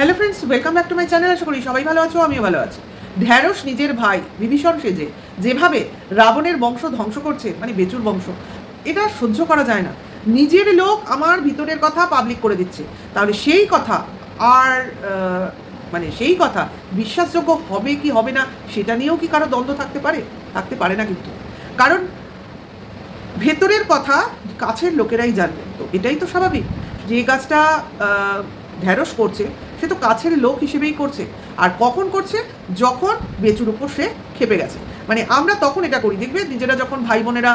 Hello friends welcome back to my channel আশা করি সবাই ভালো আছো, আমিও ভালো আছি। ঢ্যাঁড়স নিজের ভাই, বিভীষণ সেজে, যেভাবে রাবণের বংশ ধ্বংস করছে মানে বেচুর বংশ, এটা সহ্য করা যায় না। নিজের লোক আমার ভিতরের কথা পাবলিক করে দিচ্ছে। তাহলে সেই কথা আর মানে সেই কথা বিশ্বাসযোগ্য হবে কি হবে না, সেটা নিয়েও কি কারও দ্বন্দ্ব থাকতে পারে? থাকতে পারে না কিন্তু। কারণ ভেতরের কথা কাছের লোকেরাই জানবে। তো এটাই তো স্বাভাবিক। যে গাছটা ঢ্যাঁড়স করছে সে তো কাছের লোক হিসেবেই করছে। আর কখন করছে? যখন বেচুর উপর সে খেপে গেছে। মানে আমরা তখন এটা করি। দেখবে নিজেরা যখন ভাই বোনেরা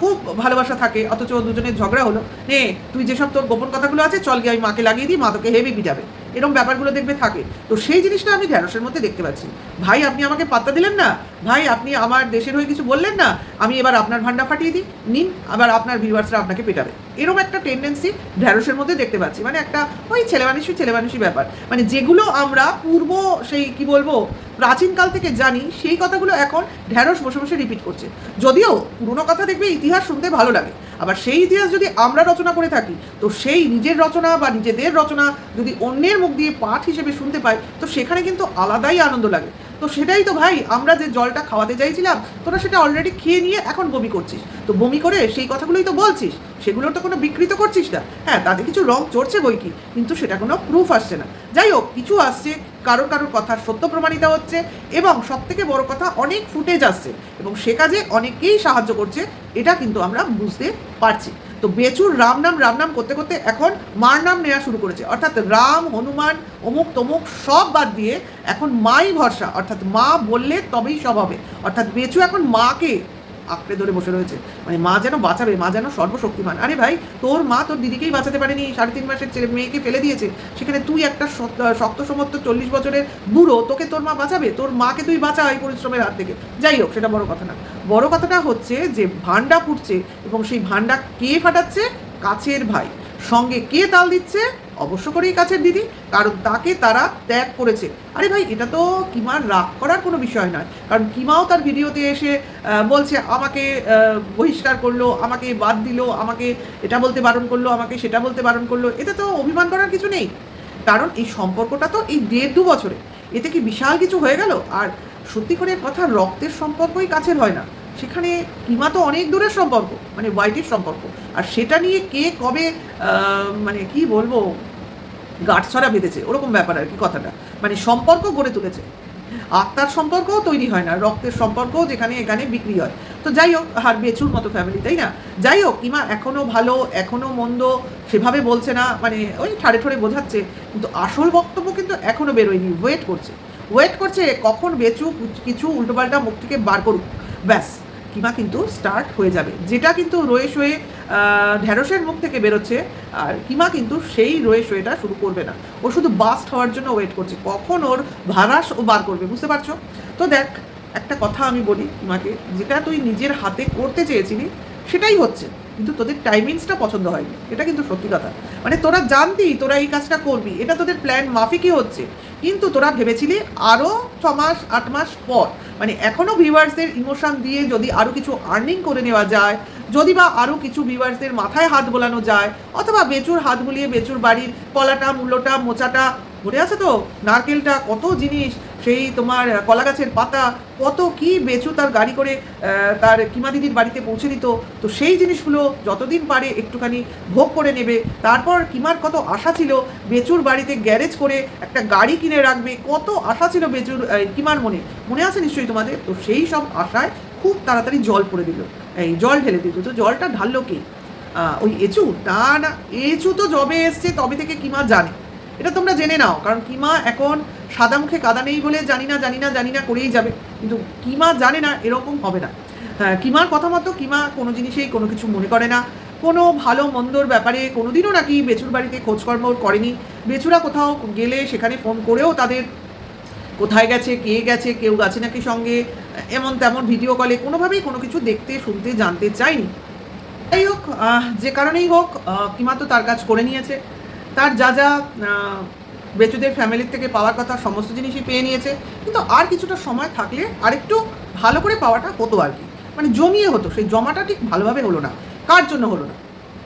খুব ভালোবাসা থাকে, অথচ দুজনের ঝগড়া হলো, নে, তুই যেসব তোর গোপন কথাগুলো আছে, চল গিয়ে আমি মাকে লাগিয়ে দিই, মা তোকে হেভি পিটাবে। এরকম ব্যাপারগুলো দেখবে থাকে। তো সেই জিনিসটা আমি ঢ্যাঁড়সের মধ্যে দেখতে পাচ্ছি। ভাই, আপনি আমাকে পাত্তা দিলেন না? ভাই, আপনি আমার দেশের হয়ে কিছু বললেন না, আমি এবার আপনার ভান্ডা ফাটিয়ে দিই। নিন, আবার আপনার ভিউয়ার্সরা আপনাকে পেটাবে। এরকম একটা টেন্ডেন্সি ঢ্যাঁড়সের মধ্যে দেখতে পাচ্ছি। মানে একটা ওই ছেলে মানুষই ছেলে মানুষই ব্যাপার। মানে যেগুলো আমরা পূর্ব সেই কি বলব, প্রাচীনকাল থেকে জানি, সেই কথাগুলো এখন ঢ্যাঁড়স বসে বসে রিপিট করছে। যদিও পুরনো কথা দেখবে, ইতিহাস শুনতে ভালো লাগে। আবার সেই ইতিহাস যদি আমরা রচনা করে থাকি, তো সেই নিজের রচনা বা নিজেদের রচনা যদি অন্যের মুখ দিয়ে পাঠ হিসেবে শুনতে পাই, তো সেখানে কিন্তু আলাদাই আনন্দ লাগে। তো সেটাই তো ভাই, আমরা যে জলটা খাওয়াতে চাইছিলাম, তোরা সেটা অলরেডি খেয়ে নিয়ে এখন বমি করছিস। তো বমি করে সেই কথাগুলোই তো বলছিস, সেগুলোর তো কোনো বিকৃত করছিস না। হ্যাঁ তাতে কিছু রং চড়ছে বই কি, কিন্তু সেটা কোনো প্রুফ আসছে না। যাই হোক, কিছু আসছে, কারোর কারোর কথা সত্য প্রমাণিত হচ্ছে, এবং সব থেকে বড় কথা অনেক ফুটেজ আসছে, এবং সে কাজে অনেকেই সাহায্য করছে, এটা কিন্তু আমরা বুঝতে পারছি। তো বেচুর রাম নাম রাম নাম করতে করতে এখন মার নাম নেওয়া শুরু করেছে। অর্থাৎ রাম, হনুমান, অমুক, তমুক সব বাদ দিয়ে এখন মাই ভরসা। অর্থাৎ মা বললে তবেই সব হবে। অর্থাৎ বেচু এখন মাকে আঁকড়ে ধরে বসে রয়েছে। মানে মা যেন বাঁচাবে, মা যেন সর্বশক্তিমান। আরে ভাই, তোর মা তোর দিদিকেই বাঁচাতে পারেনি। সাড়ে তিন মাসের ছেলে, মেয়েকে ফেলে দিয়েছে। সেখানে তুই একটা শক্ত- সমর্থ চল্লিশ বছরের বুড়ো, তোকে তোর মা বাঁচাবে? তোর মাকে তুই বাঁচা এই পরিশ্রমের হাত থেকে। যাই হোক, সেটা বড় কথা না। বড় কথাটা হচ্ছে যে ভান্ডা ফুটছে এবং সেই ভান্ডা কে ফাটাচ্ছে? কাছের ভাই। সঙ্গে কে তাল দিচ্ছে? অবশ্য করেই কাছের দিদি, কারণ তাকে তারা ত্যাগ করেছে। আরে ভাই, এটা তো কিমার রাগ করার কোনো বিষয় নয়, কারণ কিমাও তার ভিডিওতে এসে বলছে, আমাকে বহিষ্কার করল, আমাকে বাদ দিল, আমাকে এটা বলতে বারণ করল, আমাকে সেটা বলতে বারণ করল। এতে তো অভিমান করার কিছু নেই। কারণ এই সম্পর্কটা তো এই দেড় দু বছরে। এতে কি বিশাল কিছু হয়ে গেল? আর সত্যি করে কথা, রক্তের সম্পর্কই কাছের হয় না। সেখানে কিমা তো অনেক দূরের সম্পর্ক মানে হোয়াইটের সম্পর্ক। আর সেটা নিয়ে কে কবে মানে কি বলব? গাঁটছড়া বেঁধেছে, ওরকম ব্যাপার আর কি কথাটা। মানে সম্পর্ক গড়ে তুলেছে। আত্মার সম্পর্কও তৈরি হয় না, রক্তের সম্পর্কও যেখানে এখানে বিক্রি হয়। তো যাই হোক আর বেচুর মতো ফ্যামিলি তাই না? যাই হোক কিমা এখনও ভালো এখনও মন্দ, সেভাবে বলছে না মানে ওই ঠাড়ে ঠোড়ে বোঝাচ্ছে, কিন্তু আসল বক্তব্য কিন্তু এখনও বেরোয়নি ওয়েট করছে। ওয়েট করছে কখন বেচু, কিছু উল্টোপাল্টা মুখ থেকে বার করুক। ব্যাস কিমা কিন্তু স্টার্ট হয়ে যাবে। যেটা কিন্তু রয়ে শোয়ে ঢ্যাঁড়সের মুখ থেকে বেরোচ্ছে। আর কিমা কিন্তু সেই রয়ে শোয়েটা শুরু করবে না। ও শুধু বাস্ট হওয়ার জন্য ওয়েট করছে। কখন ওর ভারাস ও বার করবে, বুঝতে পারছ? তো দেখ, একটা কথা আমি বলি কিমাকে যেটা তুই নিজের হাতে করতে চেয়েছিলি, সেটাই হচ্ছে। কিন্তু তোদের টাইমিংসটা পছন্দ হয়নি। এটা কিন্তু সত্যি কথা। মানে তোরা জানতি তোরা এই কাজটা করবি। এটা তোদের প্ল্যান মাফিকই হচ্ছে। কিন্তু তোরা ভেবেছিলি আরও ছ মাস, আট মাস পর মানে এখনও ভিউয়ার্সদের ইমোশন দিয়ে যদি আরও কিছু আর্নিং করে নেওয়া যায় যদি বা আরও কিছু ভিউয়ার্সদের মাথায় হাত বোলানো যায়, অথবা বেচুর হাত বুলিয়ে বেচুর বাড়ির কলাটা মূল্যটা, মোচাটা ঘুরে আছে তো? নারকেলটা, কত জিনিস সেই তোমার কলা গাছের পাতা, কত কি বেচু তার গাড়ি করে তার কিমা দিদির বাড়িতে পৌঁছে দিত। তো সেই জিনিসগুলো যতদিন পারে একটুখানি ভোগ করে নেবে। তারপর কিমার কত আশা ছিল, বেচুর বাড়িতে গ্যারেজ করে একটা গাড়ি কিনে রাখবে। কত আশা ছিল বেচুর কিমার মনে। মনে আছে নিশ্চয়ই তোমাদের? তো সেই সব আশায় খুব তাড়াতাড়ি জল পড়ে দিল। এই, জল ঢেলে দিল। তো জলটা ঢাললো কে? ওই এচু? না না, এচু তো জবে এসছে, তবে থেকে কিমা জানে। এটা তোমরা জেনে নাও, কারণ কিমা এখন সাদা মুখে কাদা নেই বলে জানি না জানি না জানি না করেই যাবে। কিন্তু কিমা জানে না, এরকম হবে না। হ্যাঁ কিমার কথা মতো কিমা কোনো জিনিসেই কোনো কিছু মনে করে না। কোনো ভালো মন্দর ব্যাপারে কোনোদিনও নাকি বেচুর বাড়িতে খোঁজকর্ম করেনি। বেচুরা কোথাও গেলে সেখানে ফোন করেও তাদের কোথায় গেছে, কে গেছে, কেউ গেছে নাকি সঙ্গে, এমন তেমন ভিডিও কলে কোনোভাবেই কোনো কিছু দেখতে, শুনতে, জানতে চায়নি। যাই হোক যে কারণেই হোক কিমা তো তার কাজ করে নিয়েছে। তার যা যা বেচুদের ফ্যামিলির থেকে পাওয়ার কথা সমস্ত জিনিসই পেয়ে নিয়েছে। কিন্তু আর কিছুটা সময় থাকলে আরেকটু ভালো করে পাওয়াটা হতো আর কি। মানে জমিয়ে হতো, সেই জমাটা ঠিক ভালোভাবে হলো না। কার জন্য হলো না?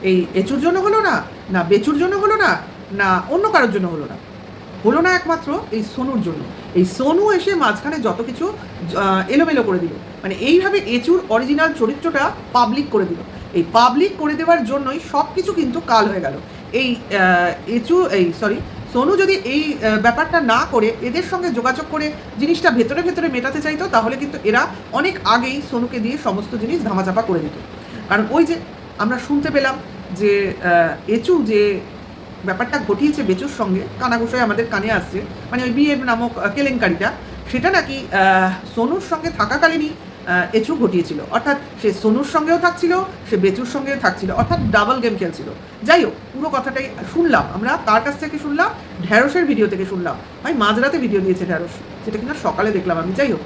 এই এচুর জন্য হলো না? না বেচুর জন্য হলো না? না অন্য কারোর জন্য হলো না? হলো না একমাত্র এই সোনুর জন্য। এই সোনু এসে মাঝখানে যত কিছু এলোমেলো করে দিল। মানে এইভাবে এচুর অরিজিনাল চরিত্রটা পাবলিক করে দিল। এই পাবলিক করে দেওয়ার জন্যই সব কিছু কিন্তু কাল হয়ে গেল। এই এচু, এই সরি সোনু যদি এই ব্যাপারটা না করে, এদের সঙ্গে যোগাযোগ করে জিনিসটা ভেতরে ভেতরে মেটাতে চাইতো, তাহলে কিন্তু এরা অনেক আগেই সোনুকে দিয়ে সমস্ত জিনিস ধামাচাপা করে দিত। কারণ ওই যে আমরা শুনতে পেলাম যে এচু যে ব্যাপারটা ঘটিয়েছে বেচুর সঙ্গে কানাঘুষায় আমাদের কানে আসছে মানে ওই বিএম নামক কেলেঙ্কারিটা, সেটা নাকি সোনুর সঙ্গে থাকাকালীনই এচু ঘটিয়েছিল। অর্থাৎ সে সোনুর সঙ্গেও থাকছিল, সে বেচুর সঙ্গেও থাকছিল, অর্থাৎ ডাবল গেম খেলছিল। যাই হোক, পুরো কথাটাই শুনলাম আমরা, তার কাছ থেকে শুনলাম, ঢ্যাঁড়সের ভিডিও থেকে শুনলাম। ভাই, মাঝরাতে ভিডিও দিয়েছে ঢ্যাঁড়স যেটা কিনা সকালে দেখলাম আমি। যাই হোক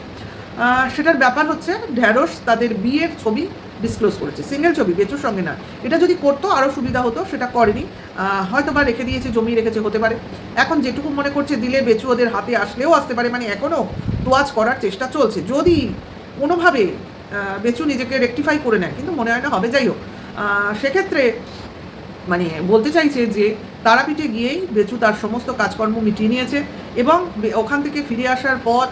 সেটার ব্যাপার হচ্ছে ঢ্যাঁড়স তাদের বিয়ের ছবি ডিসক্লোজ করেছে সিঙ্গেল ছবি, বেচুর সঙ্গে না। এটা যদি করতো আরও সুবিধা হতো, সেটা করেনি। হয়তো বা রেখে দিয়েছে জমি রেখেছে, হতে পারে। এখন যেটুকু মনে করছে, দিলে বেচু ওদের হাতে আসলেও আসতে পারে মানে এখনও তোয়াজ করার চেষ্টা চলছে। যদি কোনোভাবে বেচু নিজেকে রেকটিফাই করে নেয়, কিন্তু মনে হয় না হবে। যাই হোক সেক্ষেত্রে মানে বলতে চাইছে যে তারাপীঠে গিয়েই বেচু তার সমস্ত কাজকর্ম মিটিয়ে নিয়েছে এবং ওখান থেকে ফিরে আসার পর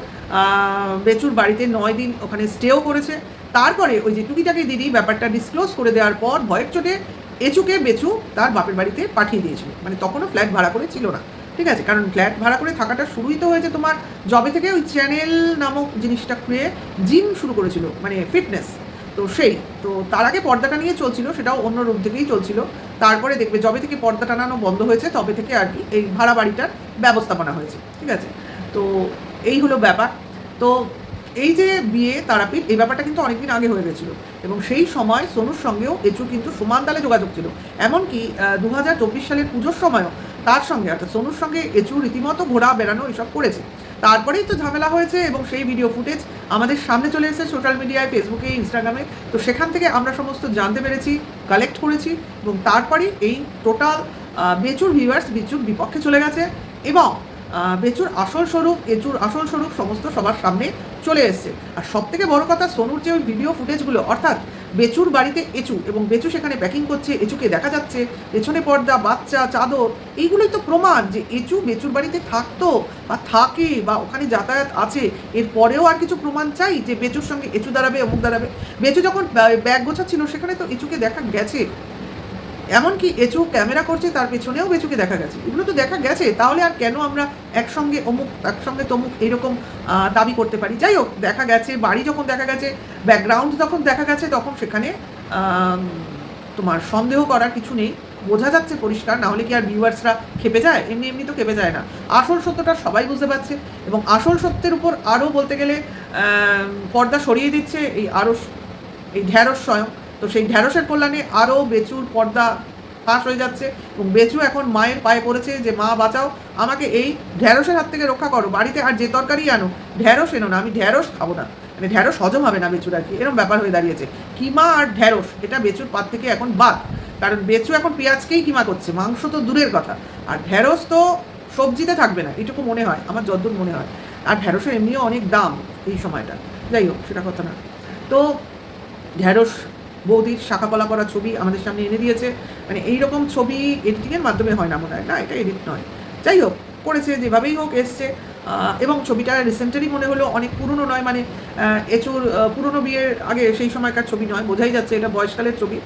বেচুর বাড়িতে নয় দিন ওখানে স্টেও করেছে। তারপরে ওই যে টুকিটাকি দিদি ব্যাপারটা ডিসক্লোজ করে দেওয়ার পর, ভয়ের চোটে এচুকে বেচু তার বাপের বাড়িতে পাঠিয়ে দিয়েছিল। মানে তখনও ফ্ল্যাট ভাড়া করে ছিল না। ঠিক আছে, কারণ ফ্ল্যাট ভাড়া করে থাকাটা শুরুই তো হয়েছে তোমার জবে থেকে ওই চ্যানেল নামক জিনিসটা খুঁড়ে জিম শুরু করেছিল মানে ফিটনেস তো সেই, তো তার আগে পর্দাটা নিয়ে চলছিল, সেটাও অন্য রূপ থেকেই চলছিল, তারপরে দেখবে যবে থেকে পর্দা টানানো বন্ধ হয়েছে, তবে থেকে আর কি এই ভাড়া বাড়িটার ব্যবস্থাপনা হয়েছে, ঠিক আছে, তো এই হলো ব্যাপার, তো এই যে বিয়ে, তারাপীঠ, এই ব্যাপারটা কিন্তু অনেকদিন আগে হয়ে গেছিল, এবং সেই সময় সোনুর সঙ্গেও এচু কিন্তু সমান তালে যোগাযোগ ছিল, এমনকি দু হাজার চব্বিশ সালের পুজোর সময়ও তার সঙ্গে, অর্থাৎ সোনুর সঙ্গে এচু রীতিমতো ঘোরা বেড়ানো এসব করেছে। তারপরেই তো ঝামেলা হয়েছে এবং সেই ভিডিও ফুটেজ আমাদের সামনে চলে এসেছে সোশ্যাল মিডিয়ায় ফেসবুকে ইনস্টাগ্রামে তো সেখান থেকে আমরা সমস্ত জানতে পেরেছি কালেক্ট করেছি এবং তারপরেই এই টোটাল বেচুর ভিউয়ার্স বিচুর বিপক্ষে চলে গেছে এবং বেচুর আসল স্বরূপ, এচুর আসল স্বরূপ সমস্ত সবার সামনে চলে এসছে। আর সব থেকে বড় কথা, সোনুর যে ওই ভিডিও ফুটেজগুলো অর্থাৎ বেচুর বাড়িতে এঁচু এবং বেচু সেখানে প্যাকিং করছে, এঁচুকে দেখা যাচ্ছে, পেছনে পর্দা, বাচ্চা, চাদর, এইগুলোই তো প্রমাণ যে এঁচু বেচুর বাড়িতে থাকতো বা থাকে বা ওখানে যাতায়াত আছে। এরপরেও আর কিছু প্রমাণ চাই যে বেচুর সঙ্গে এঁচু দাঁড়াবে, অমুক দাঁড়াবে? বেচু যখন ব্যা- ব্যাগ গোছাচ্ছিল, সেখানে তো এঁচুকে দেখা গেছে। এমনকি এচু ক্যামেরা করছে, তার পেছনেও বেচুকে দেখা গেছে। এগুলো তো দেখা গেছে, তাহলে আর কেন আমরা একসঙ্গে অমুক, একসঙ্গে তমুক এরকম দাবি করতে পারি? যাই হোক, দেখা গেছে, বাড়ি যখন দেখা গেছে ব্যাকগ্রাউন্ড যখন দেখা গেছে, তখন সেখানে তোমার সন্দেহ করার কিছু নেই। বোঝা যাচ্ছে পরিষ্কার, না হলে কি আর ভিউয়ার্সরা খেপে যায়? এমনি এমনি তো খেপে যায় না। আসল সত্যটা সবাই বুঝতে পারছে, এবং আসল সত্যের উপর আরও বলতে গেলে পর্দা সরিয়ে দিচ্ছে এই আরও এই ঢ্যাঁড়স স্বয়ং। তো সেই ঢ্যাঁড়সের কল্যাণে আরও বেচুর পর্দা ফাঁস হয়ে যাচ্ছে এবং বেচু এখন মায়ের পায়ে পড়েছে যে, মা, বাঁচাও, আমাকে এই ঢ্যাঁড়সের হাত থেকে রক্ষা করো, বাড়িতে আর যে তরকারি আনো, ঢ্যাঁড়স এনো না, আমি ঢ্যাঁড়স খাব না। মানে ঢ্যাঁড়স হজম হবে না বেচুর আর কি এরকম ব্যাপার হয়ে দাঁড়িয়েছে। কিমা আর ঢ্যাঁড়স, এটা বেচুর পাত থেকে এখন বাদ, কারণ বেচু এখন পেঁয়াজকেই কিমা করছে, মাংস তো দূরের কথা। আর ঢ্যাঁড়স তো সবজিতে থাকবে না, এটুকু মনে হয়, আমার যদ্দূর মনে হয়। আর ঢ্যাঁড়সের এমনিও অনেক দাম এই সময়টা, যাই হোক, সেটা কথা না। তো ঢ্যাঁড়স বৌদির শাখা কলা করা ছবি আমাদের সামনে এনে দিয়েছে। মানে এই রকম ছবি এডিটিংয়ের মাধ্যমে হয় না মনে হয়। না, এটা এডিট নয়। যাই হোক, করেছে যেভাবেই হোক এসছে। এবং ছবিটা রিসেন্টলি মনে হলো অনেক পুরনো নয়। মানে এচুর পুরনো বিয়ের আগে সেই সময়কার ছবি নয়। বোঝাই যাচ্ছে এটা বয়সকালের ছবি।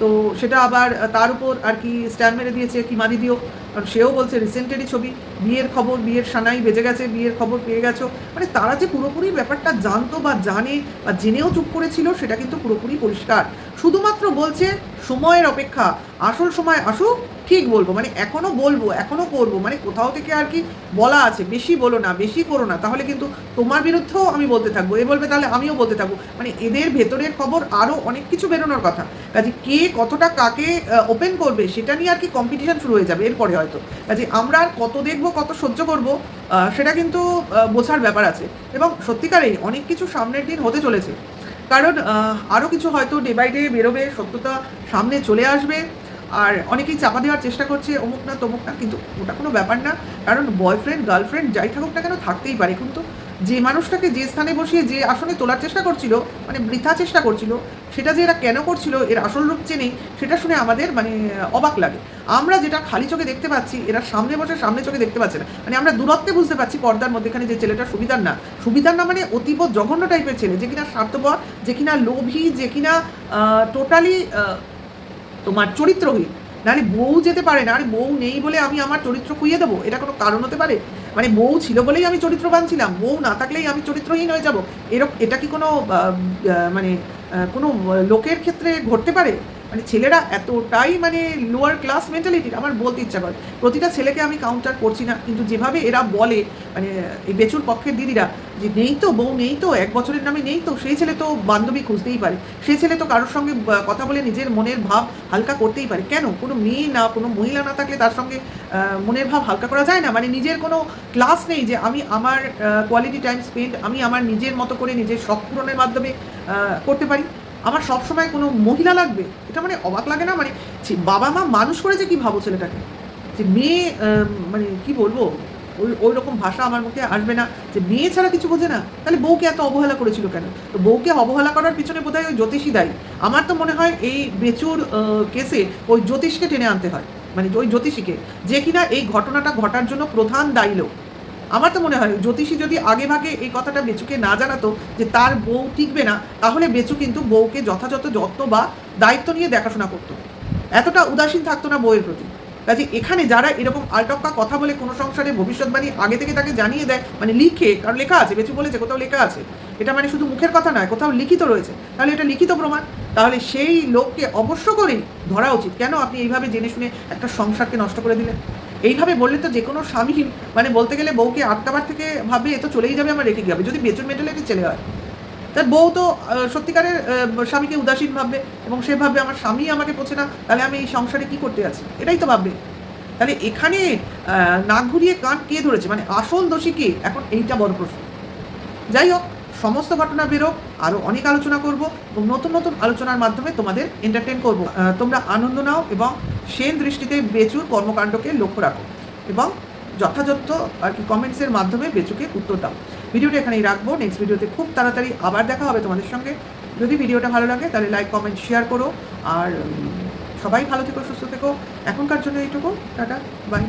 তো সেটা আবার তার উপর আর কি স্ট্যাম্প মেরে দিয়েছে কি মানি দিও। কারণ সেও বলছে রিসেন্টেরই ছবি, বিয়ের খবর, বিয়ের সানাই বেজে গেছে, বিয়ের খবর পেয়ে গেছো। মানে তারা যে পুরোপুরি ব্যাপারটা জানতো বা জানে বা জেনেও চুপ করেছিল, সেটা কিন্তু পুরোপুরি পরিষ্কার। শুধুমাত্র বলছে, সময়ের অপেক্ষা। আসল সময় আসুক ঠিক বলব মানে এখনও বলব, এখনও করব মানে কোথাও থেকে আর কি বলা আছে, বেশি বলো না, বেশি করো না, তাহলে কিন্তু তোমার বিরুদ্ধেও আমি বলতে থাকব, এ বলবে তাহলে আমিও বলতে থাকব মানে এদের ভেতরের খবর আরও অনেক কিছু বেরোনোর কথা, কাজে কে কতটা কাকে ওপেন করবে সেটা নিয়ে আর কি কম্পিটিশন শুরু হয়ে যাবে এরপরে হয়তো, কাজে আমরা আর কত দেখব, কত সহ্য করব সেটা কিন্তু বোঝার ব্যাপার আছে, এবং সত্যিকারেই অনেক কিছু সামনের দিন হতে চলেছে, কারণ আরও কিছু হয়তো ডে বাই ডে বেরোবে, সত্যতা সামনে চলে আসবে আর অনেকেই চাপা দেওয়ার চেষ্টা করছে, অমুক না তমুক না, কিন্তু ওটা কোনো ব্যাপার না। কারণ বয়ফ্রেন্ড গার্লফ্রেন্ড যাই থাকুক না কেন থাকতেই পারে। কিন্তু যে মানুষটাকে যে স্থানে বসিয়ে যে আসনে তোলার চেষ্টা করছিল মানে বৃথা চেষ্টা করছিল, সেটা যে এরা কেন করছিল, এর আসল রূপ চেনেই, সেটা শুনে আমাদের মানে অবাক লাগে। আমরা যেটা খালি চোখে দেখতে পাচ্ছি, এরা সামনে বসে সামনে চোখে দেখতে পাচ্ছে না। মানে আমরা দূরত্বে বুঝতে পারছি পর্দার মধ্যেখানে যে ছেলেটা সুবিধার না। সুবিধার না মানে অতীব জঘন্য টাইপের ছেলে, যে কিনা স্বার্থপর, যে কিনা লোভী, যে কিনা টোটালি তোমার চরিত্রহীন নাহলে বউ যেতে পারে না, আরে বউ নেই বলে আমি আমার চরিত্র খুইয়ে দেবো, এটা কোনো কারণ হতে পারে? মানে বউ ছিল বলেই আমি চরিত্রবান ছিলাম বউ না থাকলেই আমি চরিত্রহীন হয়ে যাব। এরকম এটা কি কোনো মানে কোনো লোকের ক্ষেত্রে ঘটতে পারে? মানে ছেলেরা এতটাই মানে লোয়ার ক্লাস মেন্টালিটির আমার বলতে ইচ্ছা করে। প্রতিটা ছেলেকে আমি কাউন্টার করছি না, কিন্তু যেভাবে এরা বলে মানে এই বেচুর পক্ষের দিদিরা, যে নেই তো, বউ নেই তো, এক বছরের নামে নেই তো, সেই ছেলে তো বান্ধবী খুঁজতেই পারে। সেই ছেলে তো কারোর সঙ্গে কথা বলে নিজের মনের ভাব হালকা করতেই পারে। কেন? কোনো মেয়ে না, কোনো মহিলা না থাকলে তার সঙ্গে মনের ভাব হালকা করা যায় না? মানে নিজের কোনো ক্লাস নেই যে আমি আমার কোয়ালিটি টাইম স্পেন্ড আমি আমার নিজের মতো করে নিজের শখ পূরণের মাধ্যমে করতে পারি। আমার সবসময় কোনো মহিলা লাগবে? এটা মানে অবাক লাগে না? মানে বাবা মা মানুষ করেছে কি ভাবো ছেলেটাকে? যে মেয়ে মানে কি বলব? ওই ওই রকম ভাষা আমার মুখে আসবে না। যে মেয়ে ছাড়া কিছু বোঝে না। তাহলে বউকে এত অবহেলা করেছিল কেন? তো বউকে অবহেলা করার পিছনে বোধহয় ওই জ্যোতিষী দায়ী। আমার তো মনে হয় এই বেচুর কেসে ওই জ্যোতিষকে টেনে আনতে হয়। মানে ওই জ্যোতিষীকে। যে কিনা এই ঘটনাটা ঘটার জন্য প্রধান দায়ী লোক। আমার তো মনে হয় জ্যোতিষী যদি আগে ভাগে এই কথাটা বেচুকে না জানাতো যে তার বউ টিকবে না, তাহলে বেচু কিন্তু বউকে যথাযথ যত্ন বা দায়িত্ব নিয়ে দেখাশোনা করতো। এতটা উদাসীন থাকতো না বউয়ের প্রতি। কাজে এখানে যারা এরকম আলটক্কা কথা বলে কোনো সংসারে ভবিষ্যৎবাণী আগে থেকে তাকে জানিয়ে দেয় মানে লিখে, কারণ লেখা আছে, বেচু বলেছে, কোথাও লেখা আছে। এটা মানে শুধু মুখের কথা নয়, কোথাও লিখিত রয়েছে। তাহলে এটা লিখিত প্রমাণ? তাহলে সেই লোককে অবশ্য করেই ধরা উচিত। কেন আপনি এইভাবে জেনে শুনে একটা সংসারকে নষ্ট করে দিলেন? এইভাবে বললে তো যে কোনো স্বামী মানে বলতে গেলে বউকে আটকাবার থেকে ভাবে এ তো চলেই যাবে আমার, রেখে যাবে যদি বেচুর মেন্টালিটির ছেলে হয়। তার বউ তো সত্যিকারের স্বামীকে উদাসীন ভাববে এবং সে ভাববে, আমার স্বামী আমাকে পোছে না, তাহলে আমি এই সংসারে কি করতে আছি? এটাই তো ভাববে। তাহলে এখানে নাক ঘুরিয়ে কান কে ধরেছে? মানে আসল দোষী কে? এখন এইটা বড় প্রশ্ন। যাই হোক সমস্ত ঘটনা বেরো আরও অনেক আলোচনা করব এবং নতুন নতুন আলোচনার মাধ্যমে তোমাদের এন্টারটেন করব। তোমরা আনন্দ নাও এবং সেন দৃষ্টিতে বেচুর কর্মকাণ্ডকে লক্ষ্য রাখো এবং যথাযথ আর কি কমেন্টসের মাধ্যমে বেচুকে উত্তর দাও। ভিডিওটা এখানেই রাখব। নেক্সট ভিডিওতে খুব তাড়াতাড়ি আবার দেখা হবে তোমাদের সঙ্গে। যদি ভিডিওটা ভালো লাগে তাহলে লাইক কমেন্ট শেয়ার করো। আর সবাই ভালো থেকো, সুস্থ থেকো। এখনকার জন্য এইটুকু। Tata bye